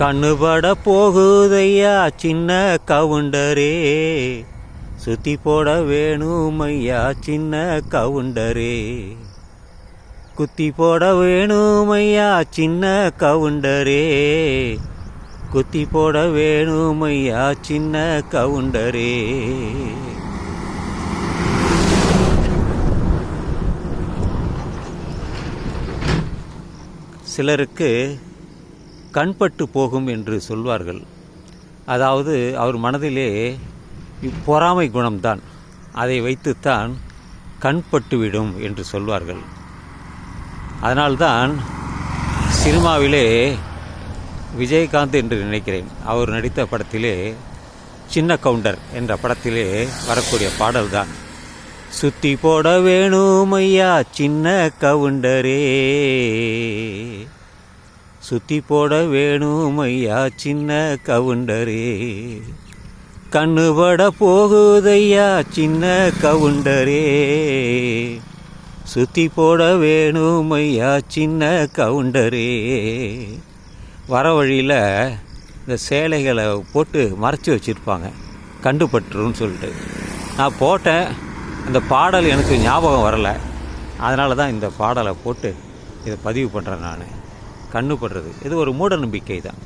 கண்ணுபட போகுதையா சின்ன கவுண்டரே? சுத்தி போட வேணுமையா சின்ன கவுண்டரே? குத்தி போட வேணுமையா சின்ன கவுண்டரே? குத்தி போட வேணுமையா சின்ன கவுண்டரே? சிலருக்கு கண்பட்டு போகும் என்று சொல்வார்கள். அதாவது அவர் மனதிலே பொறாமை குணம்தான். அதை வைத்துத்தான் கண்பட்டுவிடும் என்று சொல்வார்கள். அதனால்தான் சினிமாவிலே விஜயகாந்த் என்று நினைக்கிறேன். அவர் நடித்த படத்திலே சின்ன கவுண்டர் என்ற படத்திலே வரக்கூடிய பாடல்தான். சுத்தி போட வேணும் ஐயா சின்ன கவுண்டரே சுத்தி போட வேணுமையா சின்ன கவுண்டரே. கண்ணுபட போகுதையா சின்ன கவுண்டரே. சுத்தி போட ஐயா சின்ன கவுண்டரே. வர வழியில் இந்த சேலைகளை போட்டு மறைச்சி வச்சுருப்பாங்க. கண்டுபட்டுருன்னு சொல்லிட்டு. நான் போட்டேன். அந்த பாடல் எனக்கு ஞாபகம் வரலை. அதனால தான் இந்த பாடலை போட்டு இதை பதிவு பண்ணுறேன் நான். கண்ணுப்படுறது. இது ஒரு மூட நம்பிக்கை தான்